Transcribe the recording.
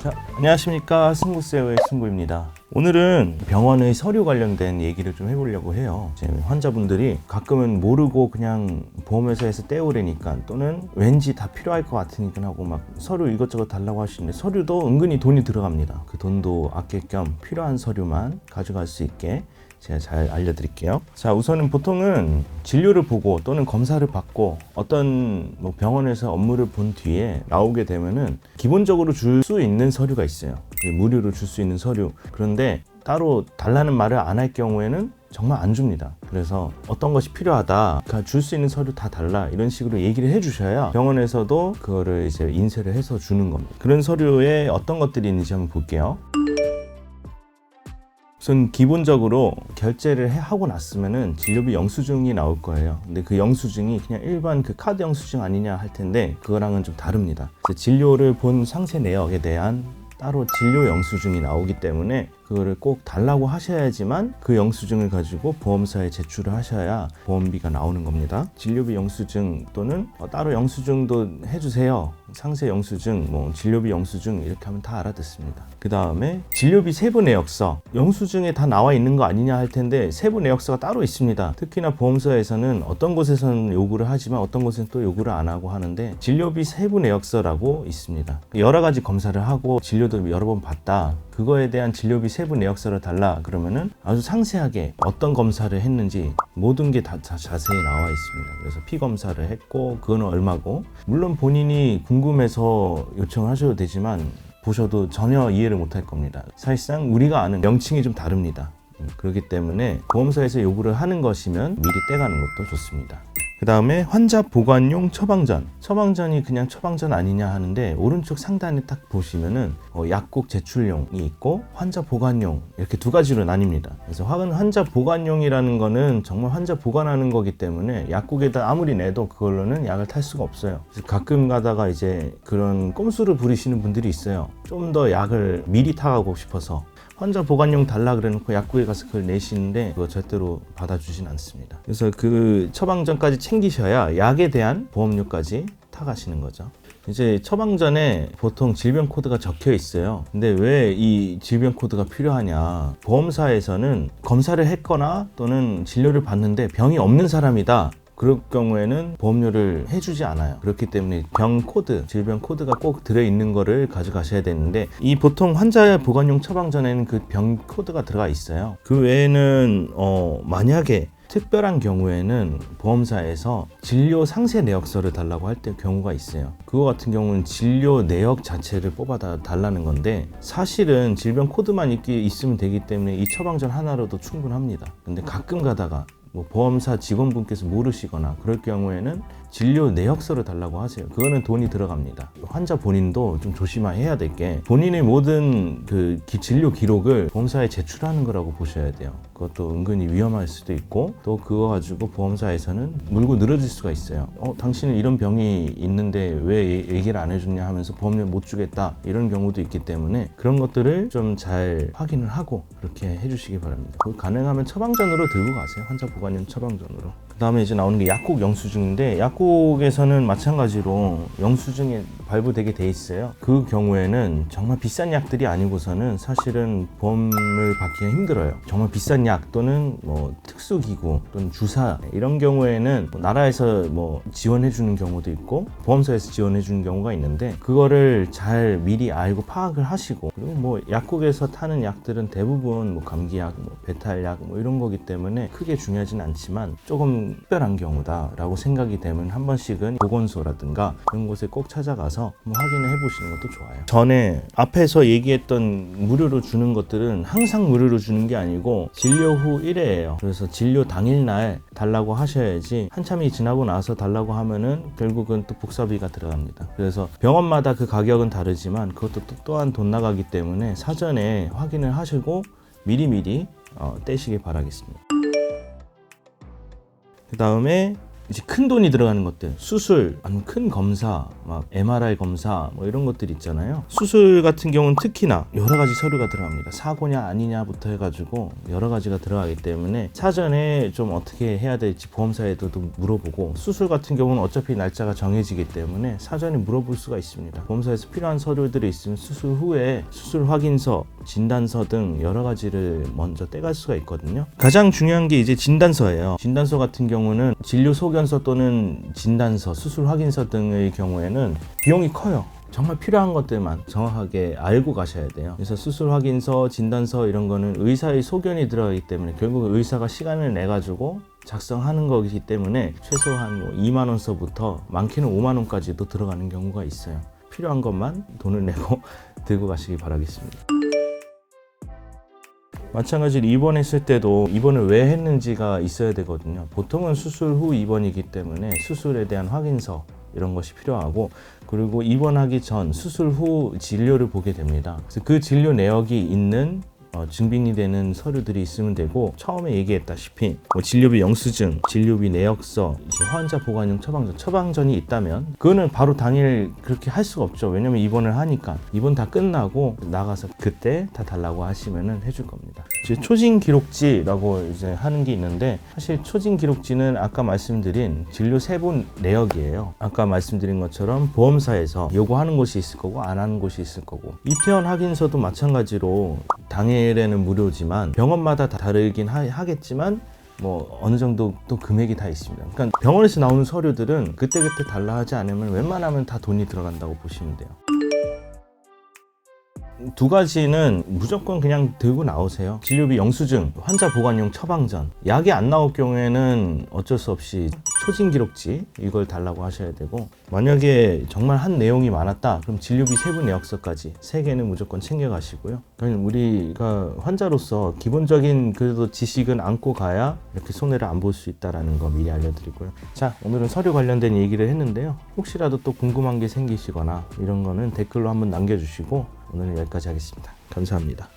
자, 안녕하십니까 승구세오의 승구입니다. 오늘은 병원의 서류 관련된 얘기를 좀 해보려고 해요. 환자분들이 가끔은 모르고 그냥 보험회사에서 떼오래니까 또는 왠지 다 필요할 것 같으니까 하고 막 서류 이것저것 달라고 하시는데 서류도 은근히 돈이 들어갑니다. 그 돈도 아낄 겸 필요한 서류만 가져갈 수 있게 제가 잘 알려드릴게요. 자, 우선은 보통은 진료를 보고 또는 검사를 받고 어떤 뭐 병원에서 업무를 본 뒤에 나오게 되면은 기본적으로 줄 수 있는 서류가 있어요. 무료로 줄 수 있는 서류. 그런데 따로 달라는 말을 안 할 경우에는 정말 안 줍니다. 그래서 어떤 것이 필요하다, 줄수 있는 서류 다 달라 이런 식으로 얘기를 해주셔야 병원에서도 그거를 이제 인쇄를 해서 주는 겁니다. 그런 서류에 어떤 것들이 있는지 한번 볼게요. 우선 기본적으로 결제를 해- 하고 났으면은 진료비 영수증이 나올 거예요. 근데 그 영수증이 그냥 일반 그 카드 영수증 아니냐 할 텐데 그거랑은 좀 다릅니다. 진료를 본 상세 내역에 대한 따로 진료 영수증이 나오기 때문에 그거를 꼭 달라고 하셔야지만 그 영수증을 가지고 보험사에 제출을 하셔야 보험비가 나오는 겁니다. 진료비 영수증 또는 어, 따로 영수증도 해주세요. 상세 영수증, 뭐 진료비 영수증 이렇게 하면 다 알아듣습니다. 그 다음에 진료비 세부 내역서 영수증에 다 나와 있는 거 아니냐 할 텐데 세부 내역서가 따로 있습니다. 특히나 보험사에서는 어떤 곳에서는 요구를 하지만 어떤 곳은 또 요구를 안 하고 하는데 진료비 세부 내역서라고 있습니다. 여러 가지 검사를 하고 진료도 여러 번 받다. 그거에 대한 진료비 세부 내역서를 달라 그러면은 아주 상세하게 어떤 검사를 했는지 모든 게 다 자세히 나와 있습니다. 그래서 피 검사를 했고 그거는 얼마고 물론 본인이 궁금해서 요청을 하셔도 되지만 보셔도 전혀 이해를 못할 겁니다. 사실상 우리가 아는 명칭이 좀 다릅니다. 음, 그렇기 때문에 보험사에서 요구를 하는 것이면 미리 떼가는 것도 좋습니다. 그 다음에 환자 보관용 처방전. 처방전이 그냥 처방전 아니냐 하는데 오른쪽 상단에 딱 보시면은 어, 약국 제출용이 있고 환자 보관용 이렇게 두 가지로 나뉩니다. 그래서 화근 환자 보관용이라는 거는 정말 환자 보관하는 거기 때문에 약국에다 아무리 내도 그걸로는 약을 탈 수가 없어요. 가끔 가다가 이제 그런 꼼수를 부리시는 분들이 있어요. 좀 더 약을 미리 타가고 싶어서 환자 보관용 달라 그래놓고 약국에 가서 그걸 내시는데 그거 절대로 받아주진 않습니다. 그래서 그 처방전까지 챙기셔야 약에 대한 보험료까지 타가시는 거죠. 이제 처방전에 보통 질병 코드가 적혀 있어요. 근데 왜 이 질병 코드가 필요하냐? 보험사에서는 검사를 했거나 또는 진료를 받는데 병이 없는 사람이다. 그럴 경우에는 보험료를 해주지 않아요. 그렇기 때문에 병 코드, 질병 코드가 꼭 들어있는 거를 가져가셔야 되는데 이 보통 환자 보관용 처방전에는 그 병 코드가 들어가 있어요. 그 외에는 어 만약에 특별한 경우에는 보험사에서 진료 상세 내역서를 달라고 할 때 경우가 있어요. 그거 같은 경우는 진료 내역 자체를 뽑아 달라는 건데 사실은 질병 코드만 있기 있으면 되기 때문에 이 처방전 하나로도 충분합니다. 근데 가끔 가다가 뭐 보험사 직원분께서 모르시거나 그럴 경우에는 진료 내역서를 달라고 하세요. 그거는 돈이 들어갑니다. 환자 본인도 좀 조심해야 될 게 본인의 모든 그 기- 진료 기록을 보험사에 제출하는 거라고 보셔야 돼요. 그것도 은근히 위험할 수도 있고 또 그거 가지고 보험사에서는 물고 늘어질 수가 있어요. 어, 당신은 이런 병이 있는데 왜 얘- 얘기를 안 해줬냐 하면서 보험료 못 주겠다 이런 경우도 있기 때문에 그런 것들을 좀 잘 확인을 하고 그렇게 해주시기 바랍니다. 그 가능하면 처방전으로 들고 가세요. 환자 보관용 처방전으로. 그 다음에 이제 나오는 게 약국 영수증인데 약국 에서는 마찬가지로 영수증에 발부되게 돼 있어요. 그 경우에는 정말 비싼 약들이 아니고서는 사실은 보험을 받기가 힘들어요. 정말 비싼 약 또는 뭐 특수기구 또는 주사 이런 경우에는 뭐 나라에서 뭐 지원해 주는 경우도 있고 보험사에서 지원해 주는 경우가 있는데 그거를 잘 미리 알고 파악을 하시고 그리고 뭐 약국에서 타는 약들은 대부분 뭐 감기약, 뭐 배탈약 뭐 이런 거기 때문에 크게 중요하진 않지만 조금 특별한 경우다라고 생각이 되면 한 번씩은 보건소라든가 그런 곳에 꼭 찾아가서 확인을 해보시는 것도 좋아요. 전에 앞에서 얘기했던 무료로 주는 것들은 항상 무료로 주는 게 아니고 진료 후 1회예요. 그래서 진료 당일날 달라고 하셔야지 한참이 지나고 나서 달라고 하면은 결국은 또 복사비가 들어갑니다. 그래서 병원마다 그 가격은 다르지만 그것도 또 또한 돈 나가기 때문에 사전에 확인을 하시고 미리미리 어, 떼시길 바라겠습니다. 그 다음에 이제 큰 돈이 들어가는 것들 수술 아니면 큰 검사 막 MRI 검사 뭐 이런 것들 있잖아요. 수술 같은 경우는 특히나 여러 가지 서류가 들어갑니다. 사고냐 아니냐부터 해가지고 여러 가지가 들어가기 때문에 사전에 좀 어떻게 해야 될지 보험사에도 좀 물어보고 수술 같은 경우는 어차피 날짜가 정해지기 때문에 사전에 물어볼 수가 있습니다. 보험사에서 필요한 서류들이 있으면 수술 후에 수술 확인서 진단서 등 여러 가지를 먼저 떼갈 수가 있거든요 가장 중요한 게 이제 진단서예요 진단서 같은 경우는 진료 소견서 또는 진단서 수술 확인서 등의 경우에는 비용이 커요 정말 필요한 것들만 정확하게 알고 가셔야 돼요. 그래서 수술 확인서, 진단서 이런 거는 의사의 소견이 들어가기 때문에 결국 의사가 시간을 내 가지고 작성하는 거기 때문에 최소한 뭐 2만 원서부터 많게는 5만 원까지도 들어가는 경우가 있어요. 필요한 것만 돈을 내고 들고 가시기 바라겠습니다. 마찬가지로 입원했을 때도 입원을 왜 했는지가 있어야 되거든요. 보통은 수술 후 입원이기 때문에 수술에 대한 확인서 이런 것이 필요하고 그리고 입원하기 전 수술 후 진료를 보게 됩니다. 그래서 그 진료 내역이 있는 어, 증빙이 되는 서류들이 있으면 되고 처음에 얘기했다시피 뭐 진료비 영수증, 진료비 내역서, 이제 환자 보관용 처방전, 처방전이 있다면 그거는 바로 당일 그렇게 할 수가 없죠. 왜냐면 입원을 하니까 입원 다 끝나고 나가서 그때 다 달라고 하시면은 해줄 겁니다. 이제 초진 기록지라고 이제 하는 게 있는데 사실 초진 기록지는 아까 말씀드린 진료 세부 내역이에요. 아까 말씀드린 것처럼 보험사에서 요구하는 곳이 있을 거고 안 하는 곳이 있을 거고 입퇴원 확인서도 마찬가지로 당일에는 무료지만 병원마다 다 다르긴 하, 겠지만뭐 어느 정도 또 금액이 다 있습니다. 그러니까 병원에서 나오는 서류들은 그때그때 달라 하지 않으면 웬만하면 다 돈이 들어간다고 보시면 돼요. 두 가지는 무조건 그냥 들고 나오세요. 진료비 영수증, 환자 보관용 처방전. 약이 안 나올 경우에는 어쩔 수 없이 초진 기록지 이걸 달라고 하셔야 되고 만약에 정말 한 내용이 많았다 그럼 진료비 세부 내역서까지 세 개는 무조건 챙겨 가시고요. 그러니까 우리가 환자로서 기본적인 그래도 지식은 안고 가야 이렇게 손해를 안 볼 수 있다라는 거 미리 알려드리고요. 자 오늘은 서류 관련된 얘기를 했는데요. 혹시라도 또 궁금한 게 생기시거나 이런 거는 댓글로 한번 남겨주시고 오늘은 여기까지 하겠습니다. 감사합니다.